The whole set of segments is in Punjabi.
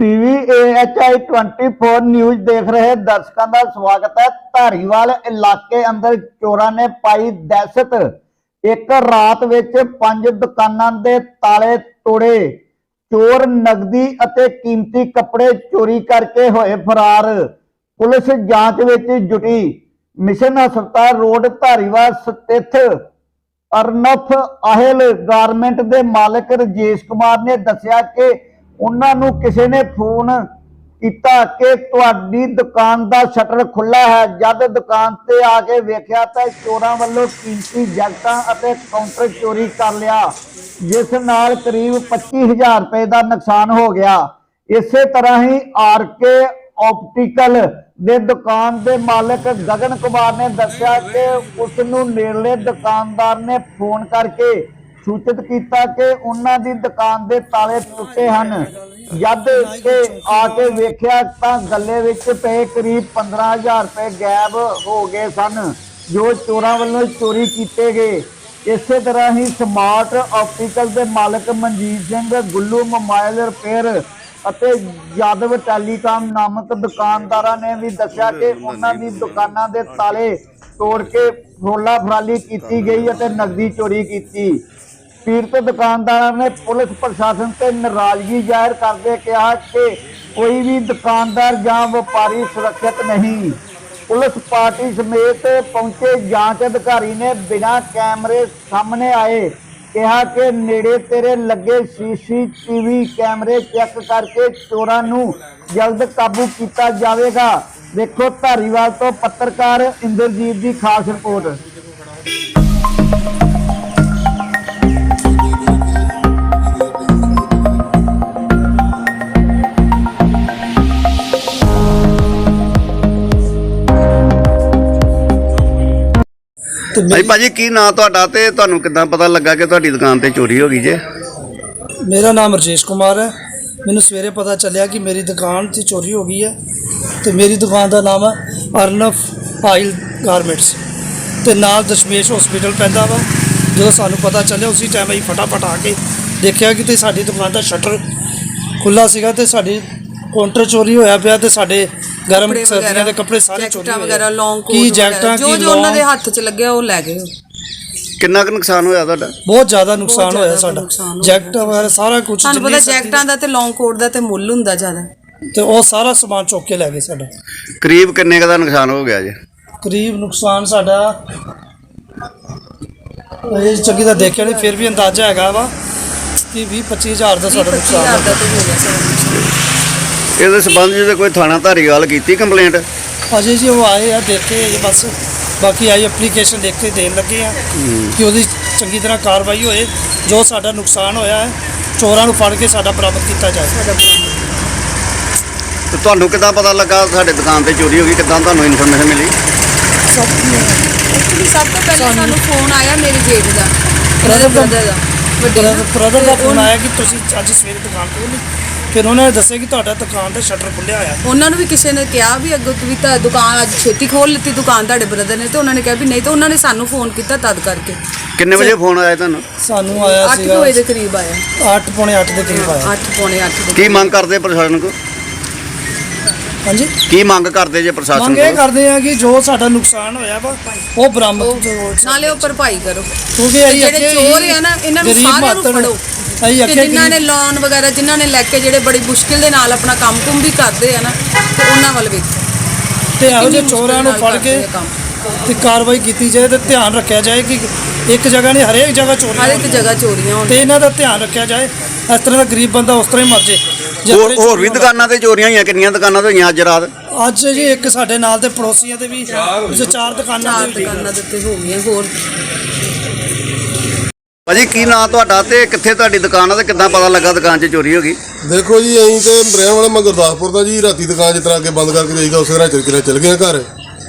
ਟੀਵੀ AHI 24 ਨਿਊਜ਼ ਦੇਖ ਰਹੇ ਦਰਸ਼ਕਾਂ ਦਾ ਸਵਾਗਤ ਹੈ। ਧਾਰੀਵਾਲ ਇਲਾਕੇ ਅੰਦਰ ਚੋਰਾਂ ਨੇ ਪਾਈ ਦਹਿਸ਼ਤ। ਇੱਕ ਰਾਤ ਵਿੱਚ ਪੰਜ ਦੁਕਾਨਾਂ ਦੇ ਤਾਲੇ ਤੋੜੇ। ਚੋਰ ਨਗਦੀ ਅਤੇ ਕੀਮਤੀ ਕੱਪੜੇ ਚੋਰੀ ਕਰਕੇ ਹੋਏ ਫਰਾਰ। ਪੁਲਿਸ ਜਾਂਚ ਵਿੱਚ ਜੁਟੀ। ਮਿਸ਼ਨ ਹਸਪਤਾਲ ਰੋਡ ਧਾਰੀਵਾਲ ਸਥਿਤ ਅਰਨਫ ਆਹਿਲ ਗਾਰਮੈਂਟ ਦੇ ਮਾਲਕ ਰਜੇਸ਼ ਕੁਮਾਰ ਨੇ ਦੱਸਿਆ ਕਿ ਉਹਨਾਂ ਨੂੰ ਕਿਸੇ ਨੇ ਫੋਨ ਕੀਤਾ ਕਿ ਤੁਹਾਡੀ ਦੁਕਾਨ ਦਾ ਸ਼ਟਰ ਖੁੱਲਾ ਹੈ। ਜਦ ਦੁਕਾਨ ਤੇ ਆ ਕੇ ਵੇਖਿਆ ਤਾਂ ਚੋਰਾਂ ਵੱਲੋਂ ਕੀਮਤੀ ਜੈਕਟਾਂ ਅਤੇ ਕਾਊਂਟਰ ਚੋਰੀ ਕਰ ਲਿਆ, ਜਿਸ ਨਾਲ ਕਰੀਬ 25000 ਰੁਪਏ ਦਾ ਨੁਕਸਾਨ ਹੋ ਗਿਆ। ਇਸੇ ਤਰ੍ਹਾਂ ਹੀ ਆਰ ਕੇ ਆਪਟੀਕਲ ਦੇ ਦੁਕਾਨ ਦੇ ਮਾਲਕ ਗਗਨ ਕੁਮਾਰ ਨੇ ਦੱਸਿਆ ਕਿ ਉਸ ਨੂੰ ਨੇੜਲੇ ਦੁਕਾਨਦਾਰ ਨੇ ਫੋਨ ਕਰਕੇ ਸੂਚਿਤ ਕੀਤਾ ਕਿ ਉਹਨਾਂ ਦੀ ਦੁਕਾਨ ਦੇ ਤਾਲੇ ਟੁੱਟੇ ਹਨ। ਜਦ ਕਿ ਆ ਕੇ ਵੇਖਿਆ ਤਾਂ ਗੱਲੇ ਵਿੱਚ ਪਏ ਕਰੀਬ 15000 ਰੁਪਏ ਗਾਇਬ ਹੋ ਗਏ ਸਨ ਜੋ ਚੋਰਾਂ ਵੱਲੋਂ ਚੋਰੀ ਕੀਤੇ ਗਏ। ਇਸੇ ਤਰ੍ਹਾਂ ਹੀ ਸਮਾਰਟ ਆਪਟੀਕਲ ਦੇ ਮਾਲਕ ਮਨਜੀਤ ਸਿੰਘ ਗੁੱਲੂ ਮੋਬਾਈਲ ਰਿਪੇਅਰ ਅਤੇ ਯਾਦਵ ਟੈਲੀਕਾਮ ਨਾਮਕ ਦੁਕਾਨਦਾਰਾਂ ਨੇ ਵੀ ਦੱਸਿਆ ਕਿ ਉਹਨਾਂ ਦੀ ਦੁਕਾਨਾਂ ਦੇ ਤਾਲੇ ਤੋੜ ਕੇ ਫਰੋਲਾ ਫਰਾਲੀ ਕੀਤੀ ਗਈ ਅਤੇ ਨਕਦੀ ਚੋਰੀ ਕੀਤੀ। ਪੀੜਤ ਦੁਕਾਨਦਾਰਾਂ ਨੇ ਪੁਲਿਸ ਪ੍ਰਸ਼ਾਸਨ ਤੇ ਨਾਰਾਜ਼ਗੀ ਜ਼ਾਹਿਰ ਕਰਦੇ ਕਿਹਾ ਕਿ ਕੋਈ ਵੀ ਦੁਕਾਨਦਾਰ ਜਾਂ ਵਪਾਰੀ ਸੁਰੱਖਿਅਤ ਨਹੀਂ। ਪੁਲਿਸ ਪਾਰਟੀ ਸਮੇਤ ਪਹੁੰਚੇ ਜਾਂਚ ਅਧਿਕਾਰੀ ਨੇ ਬਿਨਾਂ ਕੈਮਰੇ ਸਾਹਮਣੇ ਆਏ ਕਿਹਾ ਕਿ ਨੇੜੇ ਤੇਰੇ ਲੱਗੇ ਸੀਸੀਟੀਵੀ ਕੈਮਰੇ ਚੈੱਕ ਕਰਕੇ ਚੋਰਾਂ ਨੂੰ ਜਲਦ ਕਾਬੂ ਕੀਤਾ ਜਾਵੇਗਾ। ਦੇਖੋ ਧਾਰੀਵਾਲ ਤੋਂ ਪੱਤਰਕਾਰ ਇੰਦਰਜੀਤ ਦੀ ਖਾਸ ਰਿਪੋਰਟ। ਭਾਈ ਭਾਜੀ ਕੀ ਨਾਂ ਤੁਹਾਡਾ ਤੇ ਤੁਹਾਨੂੰ ਕਿੱਦਾਂ ਪਤਾ ਲੱਗਾ ਕਿ ਤੁਹਾਡੀ ਦੁਕਾਨ ਤੇ ਚੋਰੀ ਹੋ ਗਈ ਜੇ? ਮੇਰਾ ਨਾਮ ਰਜੇਸ਼ ਕੁਮਾਰ ਹੈ। ਮੈਨੂੰ ਸਵੇਰੇ ਪਤਾ ਚੱਲਿਆ ਕਿ ਮੇਰੀ ਦੁਕਾਨ 'ਤੇ ਚੋਰੀ ਹੋ ਗਈ ਹੈ ਤੇ ਮੇਰੀ ਦੁਕਾਨ ਦਾ ਨਾਮ ਹੈ ਅਰਨਫ ਆਇਲ ਗਾਰਮੈਂਟਸ। ਤੇ ਨਾਲ ਦਸ਼ਮੇਸ਼ ਹਸਪੀਟਲ ਪੈਂਦਾ ਵਾ। ਜਦੋਂ ਸਾਨੂੰ ਪਤਾ ਚੱਲਿਆ ਉਸੇ ਟਾਈਮ ਅਸੀਂ ਫਟਾਫਟ ਆ ਕੇ ਦੇਖਿਆ ਕਿ ਤੇ ਸਾਡੀ ਦੁਕਾਨ ਦਾ ਸ਼ਟਰ ਖੁੱਲਾ ਸੀਗਾ ਤੇ ਸਾਡੀ ਕਾਊਂਟਰ ਚੋਰੀ ਹੋਇਆ ਪਿਆ ਤੇ ਸਾਡੇ ਗਰਮ ਕੱਪੜੇ ਸਰਦੀਆਂ ਵਗੈਰਾ ਦੇ ਕੱਪੜੇ ਸਾਰੇ ਚੋਰੀ ਜੈਕਟਾਂ ਹੋਏ ਵਗੈਰਾ ਲੌਂਗ ਕੋਟ ਕੀ ਜੈਕਟਾਂ ਜੋ ਕੀ ਜੋ ਉਹਨਾਂ ਦੇ long, ਹੱਥ 'ਚ ਲੱਗਿਆ ਉਹ ਲੈ ਗਏ। ਕਿੰਨਾ ਕੁ ਨੁਕਸਾਨ ਹੋਇਆ ਤੁਹਾਡਾ? ਬਹੁਤ ਜ਼ਿਆਦਾ ਨੁਕਸਾਨ ਜ਼ਿਆਦਾ ਹੋਇਆ ਸਾਡਾ। ਨੁਕਸਾਨ ਹੋਇਆ। ਜੈਕਟਾਂ ਵਗੈਰਾ ਸਾਰਾ ਕੁਝ ਤੁਹਾਨੂੰ ਪਤਾ ਜੈਕਟਾਂ ਦਾ ਤੇ ਲੌਂਗ ਕੋਟ ਦਾ ਤੇ ਮੁੱਲ ਹੁੰਦਾ ਜ਼ਿਆਦਾ। ਤੇ ਉਹ ਸਾਰਾ ਸਮਾਨ ਚੁੱਕ ਕੇ ਲੈ ਗਏ ਸਾਡਾ। ਕਰੀਬ ਕਿੰਨੇ ਕੁ ਦਾ ਨੁਕਸਾਨ ਹੋ ਗਿਆ ਜੇ? ਕਰੀਬ ਨੁਕਸਾਨ ਸਾਡਾ ਇਹ ਚੰਗੀ ਦਾ ਦੇਖਿਆ ਨਹੀਂ ਫਿਰ ਵੀ ਅੰਦਾਜ਼ਾ ਹੈਗਾ ਵਾ ਕਿ 20 25000 ਦਾ ਸਾਡਾ 25000 ਨੁਕਸਾਨ ਦਾ ਤੇ ਹੋ ਗਿਆ ਸਾਰਾ ਇਹਦੇ ਸਬੰਧ ਵਿੱਚ ਕੋਈ ਥਾਣਾ ਧਾਰੀਵਾਲ ਕੀਤੀ ਕੰਪਲੇਂਟ ਅਜੇ ਜੀ ਉਹ ਆਏ ਆ ਦੇਖੇ ਇਹ ਬਸ ਬਾਕੀ ਆਈ ਐਪਲੀਕੇਸ਼ਨ ਲਿਖ ਕੇ ਦੇਣ ਲੱਗੇ ਆ ਕਿ ਉਹਦੀ ਚੰਗੀ ਤਰ੍ਹਾਂ ਕਾਰਵਾਈ ਹੋਏ ਜੋ ਸਾਡਾ ਨੁਕਸਾਨ ਹੋਇਆ ਹੈ ਚੋਰਾਂ ਨੂੰ ਫੜ ਕੇ ਸਾਡਾ ਬਰਾਮਦ ਕੀਤਾ ਜਾਏ। ਤੇ ਤੁਹਾਨੂੰ ਕਿੱਦਾਂ ਪਤਾ ਲੱਗਾ ਸਾਡੇ ਦੁਕਾਨ ਤੇ ਚੋਰੀ ਹੋ ਗਈ ਕਿੱਦਾਂ ਤੁਹਾਨੂੰ ਇਨਫੋਰਮੇਸ਼ਨ ਮਿਲੀ? ਸਭ ਐਕਚੁਅਲੀ ਸਭ ਤੋਂ ਪਹਿਲਾਂ ਸਾਨੂੰ ਫੋਨ ਆਇਆ ਮੇਰੇ ਜੇਠ ਦਾ ਉਹਨਾਂ ਦੇ Brother ਦਾ- brother ਦਾ ਵੱਡੇ ਦਾ। ਬ੍ਰਦਰ ਦਾ ਤੇ ਫੋਨ ਆਇਆ ਕਿ ਤੁਸੀਂ ਅੱਜ ਸਵੇਰੇ ਦੁਕਾਨ ਖੋਲੀ ਫਿਰ ਉਹਨਾਂ ਨੇ ਦੱਸਿਆ ਕਿ ਤੁਹਾਡਾ ਦੁਕਾਨ ਦਾ ਸ਼ਟਰ ਖੁੱਲਿਆ ਹੋਇਆ। ਉਹਨਾਂ ਨੂੰ ਵੀ ਕਿਸੇ ਨੇ ਕਿਹਾ ਵੀ ਅੱਗੋਂ ਤੁਸੀਂ ਤਾਂ ਦੁਕਾਨ ਅੱਜ ਛੇਤੀ ਖੋਲ ਲਿੱਤੀ ਦੁਕਾਨ ਤੁਹਾਡੇ ਬ੍ਰਦਰ ਨੇ ਤੇ ਉਹਨਾਂ ਨੇ ਕਿਹਾ ਵੀ ਨਹੀਂ ਤੇ ਉਹਨਾਂ ਨੇ ਸਾਨੂੰ ਫੋਨ ਕੀਤਾ ਤਦ ਕਰਕੇ। ਕਿੰਨੇ ਵਜੇ ਫੋਨ ਆਇਆ ਤੁਹਾਨੂੰ? ਸਾਨੂੰ ਆਇਆ 8 ਸੀਗਾ ਵਜੇ ਦੇ ਕਰੀਬ ਆਇਆ। 8 ਪੌਣੇ 8 ਦੇ ਕਰੀਬ ਆਇਆ। 8 ਪੌਣੇ 8 ਦੇ ਕੀ ਮੰਗ ਕਰਦੇ ਪ੍ਰਸ਼ਾਸਨ ਕੋ ਹਾਂਜੀ। ਕੀ ਮੰਗ ਕਰਦੇ ਜੇ ਪ੍ਰਸ਼ਾਸਨ ਮੰਗ ਇਹ ਕਰਦੇ ਆ ਕਿ ਜੋ ਸਾਡਾ ਨੁਕਸਾਨ ਹੋਇਆ ਵਾ ਉਹ ਬਰਾਮਦ ਨਾਲੇ ਉਹ ਭਰਪਾਈ ਕਰੋ। ਕਿਉਂਕਿ ਅਸੀਂ ਜਿਹੜੇ ਅੱਗੇ ਚੋਰ ਹੀ ਆ ਨਾ ਇਹਨਾਂ ਨੂੰ ਗਰੀਬ ਸਾਰਿਆਂ ਨੂੰ ਫੜੋ। ਅਸੀਂ ਅੱਗੇ ਜਿਨ੍ਹਾਂ ਨੇ ਲੋਨ ਵਗੈਰਾ ਜਿਨ੍ਹਾਂ ਨੇ ਲੈ ਕੇ ਜਿਹੜੇ ਬੜੀ ਮੁਸ਼ਕਿਲ ਦੇ ਨਾਲ ਆਪਣਾ ਕੰਮ ਕੁੰਮ ਵੀ ਕਰਦੇ ਆ ਨਾ ਤੇ ਉਹਨਾਂ ਵੱਲ ਵੇਖੋ। ਤੇ ਇਹੋ ਜਿਹੇ ਕਿੰਨੀ ਚੋਰਾਂ ਨੂੰ ਮੁਸ਼ਕਿਲ ਫੜ ਨਾਲ ਕੇ ਕਰਦੇ ਆ ਕੰਮ। ਤੇ ਕਾਰਵਾਈ ਕੀਤੀ ਜਾਏ ਤੇ ਧਿਆਨ ਰੱਖਿਆ ਜਾਏ ਕਿ ਇੱਕ ਜਗ੍ਹਾ ਨਹੀਂ ਹਰੇਕ ਜਗ੍ਹਾ ਚੋਰੀਆਂ ਹਰ ਇੱਕ। ਜਗ੍ਹਾ ਚੋਰੀਆਂ ਹੋਣ ਤੇ ਇਹਨਾਂ ਦਾ ਧਿਆਨ ਰੱਖਿਆ ਜਾਏ ਇਸ ਤਰ੍ਹਾਂ ਦਾ ਗਰੀਬ ਬੰਦਾ ਉਸ ਤਰ੍ਹਾਂ ਹੀ ਮਰ ਜੇ। ਹੋਰ ਹੋਰ ਵੀ ਦੁਕਾਨਾਂ ਤੇ ਚੋਰੀਆਂ ਹੋਈਆਂ ਕਿੰਨੀਆਂ ਦੁਕਾਨਾਂ ਤੇ ਹੋਈਆਂ ਅੱਜ ਰਾਤ? ਅੱਜ ਜੀ ਇੱਕ ਸਾਡੇ ਨਾਲ ਦੇ ਪੜੋਸੀਆਂ ਦੇ ਵੀ ਜੇ ਚਾਰ ਦੁਕਾਨਾਂ ਚਾਰ ਦੇ ਵੀ ਦੁਕਾਨਾਂ ਦੇ ਉੱਤੇ ਹੋ ਗਈਆਂ ਹੋਰ ਭਾਜੀ ਕੀ ਨਾਂ ਤੁਹਾਡਾ ਤੇ ਕਿੱਥੇ ਤੁਹਾਡੀ ਦੁਕਾਨ ਆ ਤੇ ਕਿੱਦਾਂ ਪਤਾ ਲੱਗਾ ਦੁਕਾਨ 'ਚ ਚੋਰੀ ਹੋ ਗਈ? ਦੇਖੋ ਜੀ ਅਸੀਂ ਤੇ ਰਹਿਣ ਵਾਲੇ ਮੈਂ ਗੁਰਦਾਸਪੁਰ ਦਾ ਜੀ ਰਾਤੀ ਦੁਕਾਨ ਜਿਸ ਤਰ੍ਹਾਂ ਅੱਗੇ ਬੰਦ ਕਰਕੇ ਜਾਈਦਾ ਉਸੇ ਤਰ੍ਹਾਂ ਚਲ ਕੇ ਚਲ ਗਏ ਘਰ।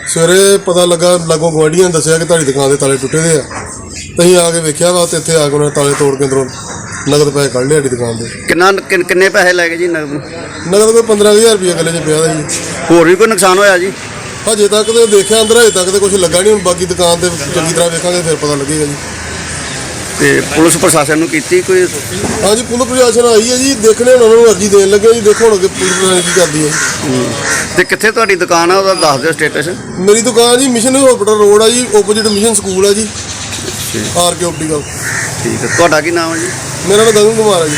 ਸਵੇਰੇ ਪਤਾ ਲੱਗਾ ਲਾਗੋਂ ਗੁਆਂਢੀਆਂ ਨੇ ਦੱਸਿਆ ਕਿ ਤੁਹਾਡੀ ਦੁਕਾਨ ਦੇ ਤਾਲੇ ਟੁੱਟੇ ਦੇ ਆ। ਤੇ ਅਸੀਂ ਆ ਕੇ ਵੇਖਿਆ ਵਾ ਤੇ ਇੱਥੇ ਆ ਕੇ ਉਹਨਾਂ ਨੇ ਤਾਲੇ ਤੋੜ ਕੇ ਅੰਦਰੋਂ ਨਗਦ ਪੈਸੇ ਕੱਢ ਲਏ ਸਾਡੀ ਦੁਕਾਨ ਦੇ ਕਿੰਨਾ ਕਿੰਨ- ਕਿੰਨੇ ਪੈਸੇ ਲੈ ਗਏ ਜੀ ਨਗਦ ਨਗਦ ਕੋਈ 15000 ਰੁਪਏ ਗੱਲੇ 'ਚ ਪਿਆ ਦਾ ਜੀ। ਹੋਰ ਵੀ ਕੋਈ ਨੁਕਸਾਨ ਹੋਇਆ ਜੀ? ਹਜੇ ਤੱਕ ਤੇ ਦੇਖਿਆ ਅੰਦਰ ਹਜੇ ਤੱਕ ਤੇ ਕੁਝ ਲੱਗਾ ਨਹੀਂ ਹੁਣ ਬਾਕੀ ਦੁਕਾਨ ਤੇ ਚੰਗੀ ਤਰ੍ਹਾਂ ਵੇਖਾਂਗੇ ਫਿਰ ਪਤਾ ਲੱਗੇਗਾ ਜੀ। ਤੇ ਪੁਲਿਸ ਪ੍ਰਸ਼ਾਸਨ ਨੂੰ ਕੀਤੀ ਕੋਈ ਹਾਂਜੀ ਪੁਲਿਸ ਪ੍ਰਸ਼ਾਸਨ ਆਈ ਹੈ ਜੀ ਦੇਖਣੇ ਉਹਨਾਂ ਨੂੰ ਅਰਜੀ ਦੇਣ ਲੱਗੇ ਜੀ ਦੇਖੋ ਹੁਣ ਅੱਗੇ ਪੁਲਿਸ ਪ੍ਰਸ਼ਾਸਨ ਕੀ ਕਰਦੀ ਹੈ ਤੇ ਕਿੱਥੇ ਤੁਹਾਡੀ ਦੁਕਾਨ ਆ ਉਹਦਾ ਦੱਸ ਦਿਓ ਸਟੇਟਸ ਮੇਰੀ ਦੁਕਾਨ ਜੀ ਮਿਸ਼ਨ ਹਸਪੀਟਲ ਰੋਡ ਆ ਜੀ ਓਪੋਜਿਟ ਮਿਸ਼ਨ ਸਕੂਲ ਆ ਜੀ। ਆਰ ਕੇ ਆਪਟੀਕਲ ਠੀਕ ਹੈ ਤੁਹਾਡਾ ਕੀ ਨਾਮ ਹੈ ਜੀ? ਮੇਰਾ ਨਾਮ ਗਗਨ ਕੁਮਾਰ ਹੈ ਜੀ।